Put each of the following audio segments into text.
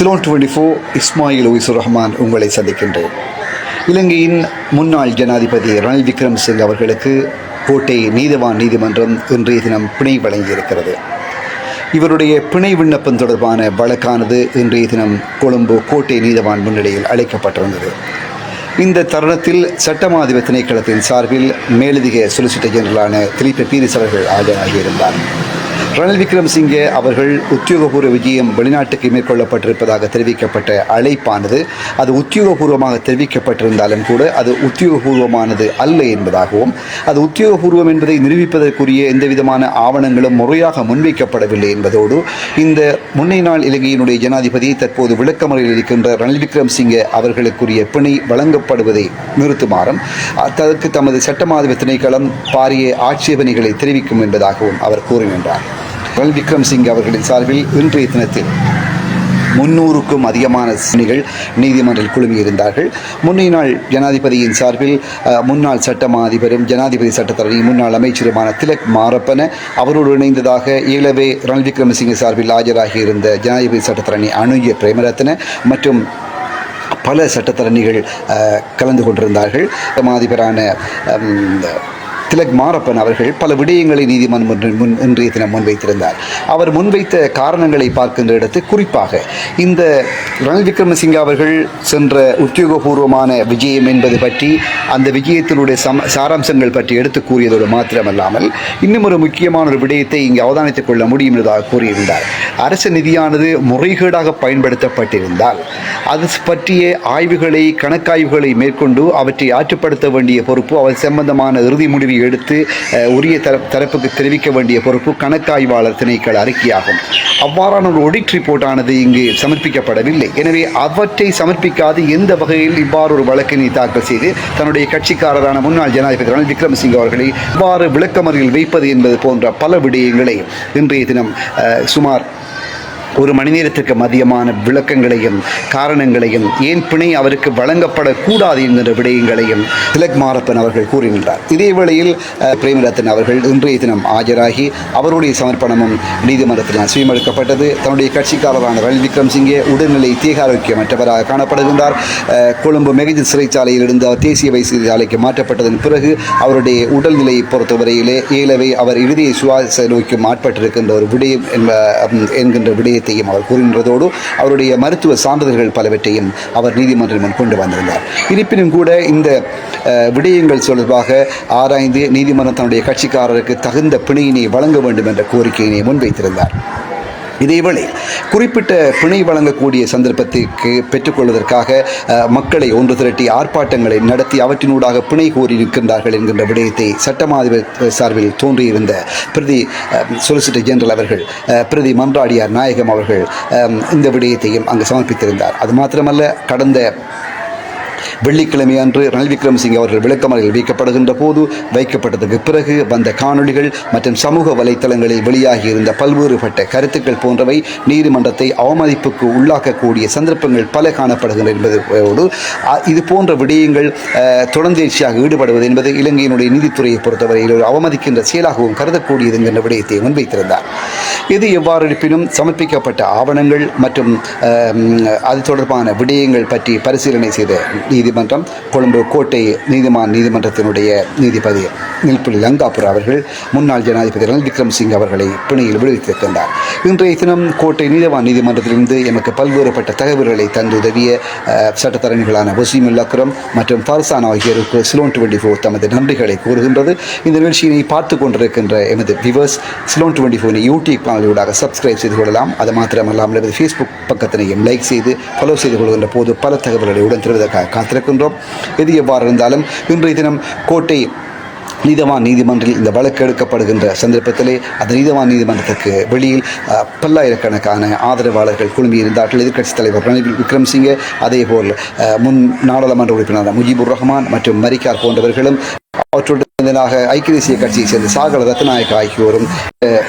Ceylon twenty four Ismail உயிசுர் ரஹ்மான் உங்களை சந்திக்கின்றேன். இலங்கையின் முன்னாள் ஜனாதிபதி ரணில் விக்ரம்சிங் அவர்களுக்கு கோட்டை நீதவான் நீதிமன்றம் இன்றைய தினம் பிணை வழங்கியிருக்கிறது. இவருடைய பிணை விண்ணப்பம் தொடர்பான வழக்கானது இன்றைய தினம் கொழும்பு கோட்டை நீதவான் முன்னிலையில் அழைக்கப்பட்டிருந்தது. இந்த தருணத்தில் சட்டமாதிப திணைக்களத்தின் சார்பில் மேலதிக சொலிசிட்டர் ஜெனரலான திலீப பீரிஸ் அவர்கள் ஆஜராகியிருந்தார். ரணில் விக்ரம்சிங்கே அவர்கள் உத்தியோகபூர்வ விஜயம் வெளிநாட்டுக்கு மேற்கொள்ளப்பட்டிருப்பதாக தெரிவிக்கப்பட்ட அழைப்பானது. அது உத்தியோகபூர்வமாக தெரிவிக்கப்பட்டிருந்தாலும் கூட அது உத்தியோகபூர்வமானது அல்ல என்பதாகவும் அது உத்தியோகபூர்வம் என்பதை நிரூபிப்பதற்குரிய எந்தவிதமான ஆவணங்களும் முறையாக முன்வைக்கப்படவில்லை என்பதோடு இந்த முன்னை நாள் இலங்கையினுடைய ஜனாதிபதி தற்போது விளக்கமறையில் இருக்கின்ற ரணில் விக்ரம்சிங்கே அவர்களுக்குரிய பிணை வழங்கப்படுவதை நிறுத்துமாறும் அதற்கு தமது சட்டமாதிப திணைக்களம் பாரிய ஆட்சேபனைகளை தெரிவிக்கும் என்பதாகவும் அவர் கூறுகின்றார் ரணில் விக்ரம்சிங் அவர்களின் சார்பில் இன்றைய தினத்தில் முன்னூறுக்கும் அதிகமான சிணிகள் நீதிமன்றில் குழுமியிருந்தார்கள். முன்னைய நாள் ஜனாதிபதியின் சார்பில் முன்னாள் சட்டமா அதிபரும் ஜனாதிபதி சட்டத்தரணி முன்னாள் அமைச்சருமான திலக் மாரப்பன அவரோடு இணைந்ததாக ஈழவே ரணில் விக்ரமசிங்க சார்பில் ஆஜராகியிருந்த ஜனாதிபதி சட்டத்தரணி அனுய பிரேமரத்ன மற்றும் பல சட்டத்தரணிகள் கலந்து கொண்டிருந்தார்கள். அதிபரான திலக் மாரப்பன் அவர்கள் பல விடயங்களை நீதிமன்றம் முன் இன்றைய தினம் முன்வைத்திருந்தார். அவர் முன்வைத்த காரணங்களை பார்க்கின்ற இடத்து குறிப்பாக இந்த ரணில் விக்ரமசிங்க அவர்கள் சென்ற உத்தியோகபூர்வமான விஜயம் என்பது பற்றி அந்த விஜயத்தினுடைய சம சாராம்சங்கள் பற்றி எடுத்து கூறியதோடு மாத்திரமல்லாமல் இன்னும் ஒரு முக்கியமான ஒரு விடயத்தை இங்கு அவதானித்துக் கொள்ள முடியும் என்பதாக கூறியிருந்தார். அரசு நிதியானது முறைகேடாக பயன்படுத்தப்பட்டிருந்தால் அது பற்றிய ஆய்வுகளை கணக்காய்வுகளை மேற்கொண்டு அவற்றை ஆற்றுப்படுத்த வேண்டிய பொறுப்பு அவர் சம்பந்தமான இறுதி முடிவை எடுத்து உரிய தர தரப்புக்கு தெரிவிக்க வேண்டிய பொறுப்பு கணக்காய்வாளர் திணைக்கள அறிக்கையாகும். அவ்வாறான ஒரு ஒடிட் ரிப்போர்ட் ஆனது இங்கு சமர்ப்பிக்கப்படவில்லை. எனவே அவற்றை சமர்ப்பிக்காது எந்த வகையில் இவ்வாறு ஒரு வழக்கினை தாக்கல் செய்து தன்னுடைய கட்சிக்காரரான முன்னாள் ஜனாதிபதி ரணில் விக்ரமசிங்க அவர்களை இவ்வாறு விளக்கமறியில் வைப்பது என்பது போன்ற பல விடயங்களை இன்றைய தினம் சுமார் ஒரு மணி நேரத்திற்கு மதியமான விளக்கங்களையும் காரணங்களையும் ஏன் பிணை அவருக்கு வழங்கப்படக்கூடாது என்கிற விடயங்களையும் திலக் மாரப்பன் அவர்கள் கூறுகின்றார் இதேவேளையில் பிரேமரத்தன் அவர்கள் இன்றைய தினம் ஆஜராகி அவருடைய சமர்ப்பணமும் நீதிமன்றத்தில் சுயமளிக்கப்பட்டது தன்னுடைய கட்சிக்காரரான ரணில் விக்ரம்சிங்கே உடல்நிலை தீகாரோக்கியமற்றவராக காணப்படுகின்றார். கொழும்பு மெகஜி சிறைச்சாலையில் இருந்து அவர் தேசிய வைசியசாலைக்கு மாற்றப்பட்டதன் பிறகு அவருடைய உடல்நிலையை பொறுத்தவரையிலே ஏலவே அவர் இறுதியை சுவாச நோய்க்கு மாட்பட்டிருக்கின்ற ஒரு விடயம் என்கின்ற என்கின்ற விடயத்தையும் அவர் கூறுகின்றதோடு அவருடைய மருத்துவ சான்றிதழ்கள் பலவற்றையும் அவர் நீதிமன்றம் முன் கொண்டு வந்திருந்தார். இருப்பினும் கூட இந்த அஹ், விடயங்கள் தொடர்பாக ஆராய்ந்து நீதிமன்றம் தன்னுடைய கட்சிக்காரருக்கு தகுந்த பிணையினை வழங்க வேண்டும் என்ற கோரிக்கையினை முன்வைத்திருந்தார். இதேவேளை குறிப்பிட்ட பிணை வழங்கக்கூடிய சந்தர்ப்பத்திற்கு பெற்றுக்கொள்வதற்காக மக்களை ஒன்று திரட்டி ஆர்ப்பாட்டங்களை நடத்தி அவற்றினூடாக பிணை கோரி நிற்கின்றார்கள் என்கின்ற விடயத்தை சட்டமாதிப சார்பில் தோன்றியிருந்த பிரதி சொலிசிட்டர் ஜெனரல் அவர்கள் பிரதி மன்றாடியார் நாயகம் அவர்கள் இந்த விடயத்தையும் அங்கு சமர்ப்பித்திருந்தார். அது மாத்திரமல்ல கடந்த வெள்ளிக்கிழமை அன்று ரணில் விக்ரமசிங்க அவர்கள் விளக்கமறையில் வைக்கப்படுகின்ற போது வைக்கப்பட்டதற்கு பிறகு வந்த காணொளிகள் மற்றும் சமூக வலைத்தளங்களில் வெளியாகியிருந்த பல்வேறுபட்ட கருத்துக்கள் போன்றவை நீதிமன்றத்தை அவமதிப்புக்கு உள்ளாக்கக்கூடிய சந்தர்ப்பங்கள் பல காணப்படுகின்றன என்பதோடு இது போன்ற விடயங்கள் தொடர்ந்தேர்ச்சியாக ஈடுபடுவது என்பது இலங்கையினுடைய நீதித்துறையை பொறுத்தவரையில் ஒரு அவமதிக்கின்ற செயலாகவும் கருதக்கூடியது என்கின்ற விடயத்தை முன்வைத்திருந்தார். இது எவ்வாறு இருப்பினும் சமர்ப்பிக்கப்பட்ட ஆவணங்கள் மற்றும் அது தொடர்பான விடயங்கள் பற்றி பரிசீலனை செய்த நீதிமன்றம் கொழும்பு கோட்டை நீதிமான் நீதிமன்றத்தினுடைய நீதிபதி நில்புலி லங்காபுர் அவர்கள் முன்னாள் ஜனாதிபதி ரணில் விக்ரம்சிங் அவர்களை பிணையில் விடுவித்திருக்கின்றார் இன்றைய தினம் கோட்டை நீதிவான் நீதிமன்றத்திலிருந்து எமக்கு பல்வேறுபட்ட தகவல்களை தந்து உதவிய சட்டத்தரணிகளான வசீமுல் அக்ரம் மற்றும் ஃபர்சான் ஆகியோருக்கு சிலோன் டுவெண்டி ஃபோர் தமது நன்றிகளை கூறுகின்றது. இந்த நிகழ்ச்சியினை பார்த்து கொண்டிருக்கின்ற எமது viewers Ceylon twenty four YouTube சேனலூடாக subscribe செய்து கொள்ளலாம். அது மாத்திரமல்லாமல் எமது ஃபேஸ்புக் பக்கத்தினையும் லைக் செய்து ஃபாலோ செய்து கொள்கின்ற போது பல தகவல்களை உடன் தருவதற்காக இருக்கின்றோம் எது எவ்வாறு இருந்தாலும் இன்றைய தினம் கோட்டை நீதவான் நீதிமன்றில் இந்த வழக்கு எடுக்கப்படுகின்ற சந்தர்ப்பத்திலே அந்த நீதவான் நீதிமன்றத்திற்கு வெளியில் பல்லாயிரக்கணக்கான ஆதரவாளர்கள் குழுமியிருந்தார்கள். எதிர்க்கட்சித் தலைவர் ரணில் விக்ரம்சிங்கே அதேபோல் முன் நாடாளுமன்ற உறுப்பினர் முஜிபுர் ரஹ்மான் மற்றும் மரிக்கார் போன்றவர்களும் அவற்றுடன் ஐக்கிய தேசிய கட்சியைச் சேர்ந்த சாகர ரத்நாயக் ஆகியோரும்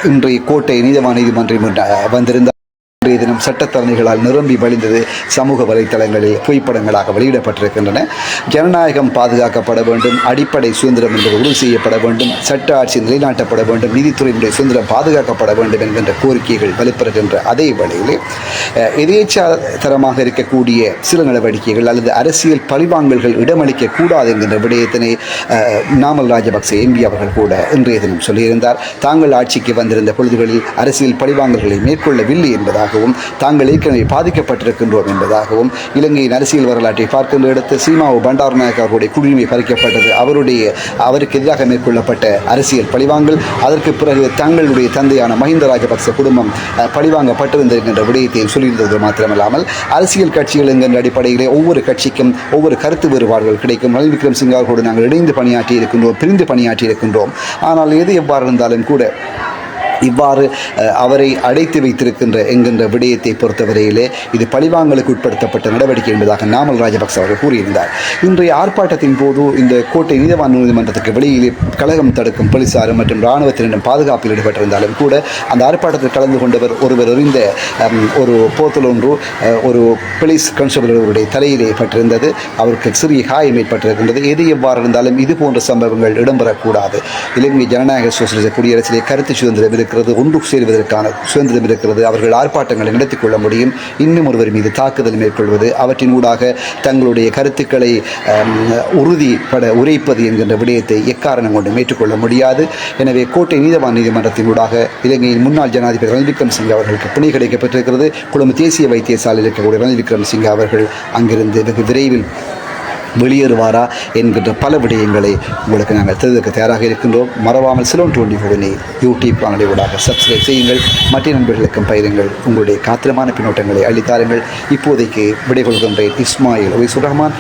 இன்றைய கோட்டை நீதவான் நீதிமன்றம் வந்திருந்தார் இன்றைய தினம் சட்டத்தரணிகளால் நிரம்பி வழிந்தது சமூக வலைத்தளங்களில் புகைப்படங்களாக வெளியிடப்பட்டிருக்கின்றன. ஜனநாயகம் பாதுகாக்கப்பட வேண்டும் அடிப்படை சுதந்திரம் என்பது உறுதி செய்யப்பட வேண்டும் சட்ட ஆட்சி நிலைநாட்டப்பட வேண்டும் நீதித்துறையினுடைய சுதந்திரம் பாதுகாக்கப்பட வேண்டும் என்கின்ற கோரிக்கைகள் வலுப்பெறுகின்ற அதே வேளையிலே எதேச்சாதரமாக இருக்கக்கூடிய சில நடவடிக்கைகள் அல்லது அரசியல் பழிவாங்கல்கள் இடமளிக்க கூடாது என்கின்ற விடயத்தினை நாமல் ராஜபக்சே எம்பி அவர்கள் கூட இன்றைய தினம் சொல்லியிருந்தார். தாங்கள் ஆட்சிக்கு வந்திருந்த பொழுதுகளில் அரசியல் பழிவாங்கல்களை மேற்கொள்ளவில்லை என்பதாகவும் தாங்கள் ஏற்கனவே பாதிக்கப்பட்டிருக்கின்றோம் என்பதாகவும் இலங்கையின் அரசியல் வரலாற்றை பார்க்கின்ற இடத்து சீமாவு பண்டாரநாயக் அவருடைய குடியுரிமை பறிக்கப்பட்டது. அவருடைய அவருக்கு எதிராக மேற்கொள்ளப்பட்ட அரசியல் பழிவாங்கல் அதற்கு பிறகு தங்களுடைய தந்தையான மஹிந்த ராஜபக்ச குடும்பம் பழிவாங்கப்பட்டிருந்திருக்கின்ற பழிவாங்கப்பட்டிருந்தது விடயத்தையும் சொல்லியிருந்தது மாத்திரமல்லாமல் அரசியல் கட்சிகள் என்கின்ற அடிப்படையிலே ஒவ்வொரு கட்சிக்கும் ஒவ்வொரு கருத்து வேறுபாடுகள் கிடைக்கும். ரணில் விக்ரம் சிங் அவர்களோடு நாங்கள் இணைந்து பணியாற்றி இருக்கின்றோம் பிரிந்து பணியாற்றி இருக்கின்றோம் ஆனால் எது எவ்வாறு இருந்தாலும் கூட இவ்வாறு அவரை அடைத்து வைத்திருக்கின்ற என்கின்ற விடயத்தை பொறுத்தவரையிலே இது பழிவாங்கலுக்கு உட்படுத்தப்பட்ட நடவடிக்கை என்பதாக நாமல் ராஜபக்ச அவர்கள் கூறியிருந்தார். இன்றைய ஆர்ப்பாட்டத்தின் போது இந்த கோட்டை நீதவான் நீதிமன்றத்துக்கு வெளியிலே கழகம் தடுக்கும் போலீசாரும் மற்றும் இராணுவத்தினரும் பாதுகாப்பில் ஈடுபட்டிருந்தாலும் கூட அந்த ஆர்ப்பாட்டத்தில் கலந்து கொண்டவர் ஒருவர் எறிந்த ஒரு போத்தல் ஒன்று ஒரு போலீஸ் கான்ஸ்டபிள் அவருடைய தலையிலே பட்டிருந்தது அவருக்கு சிறிய காயம் ஏற்பட்டிருக்கின்றது. எது எவ்வாறு இருந்தாலும் இது போன்ற சம்பவங்கள் இடம்பெறக்கூடாது. இலங்கை ஜனநாயக சோசியலிச குடியரசிலே கருத்து சுதந்திரம் இருக்கிறது ஒன்று சேருவதற்கான சுதந்திரம் இருக்கிறது அவர்கள் ஆர்ப்பாட்டங்களை நடத்தி கொள்ள முடியும். இன்னும் ஒருவர் மீது தாக்குதல் மேற்கொள்வது அவற்றின் ஊடாக தங்களுடைய கருத்துக்களை உறுதிப்பட உரைப்பது என்கின்ற விடயத்தை எக்காரணம் கொண்டு ஏற்றுக்கொள்ள முடியாது. எனவே கோட்டை நீதவான் நீதிமன்றத்தின் ஊடாக இலங்கையின் முன்னாள் ஜனாதிபதி ரணில் விக்ரம் சிங் அவர்களுக்கு பிணை கிடைக்கப்பட்டிருக்கிறது. கொழும்பு தேசிய வைத்தியசாலையில் இருக்கக்கூடிய ரணில் விக்ரம் சிங் அவர்கள் அங்கிருந்து வெகு விரைவில் வெளியேறுவாரா என்கின்ற பல விடயங்களை உங்களுக்கு நாங்கள் தெரிவிக்க தயாராக இருக்கின்றோம். மறவாமல் சிலோன் டுவெண்டி ஃபோர்வினை யூடியூப் காணொலி ஊடாக சப்ஸ்கிரைப் செய்யுங்கள். மற்ற நண்பர்களுக்கும் பயிருங்கள் உங்களுடைய காத்திரமான பின்னோட்டங்களை அளித்தாருங்கள். இப்போதைக்கு விடைகொள்கின்றேன் இஸ்மாயில் ஒய்சுர் ரஹ்மான்.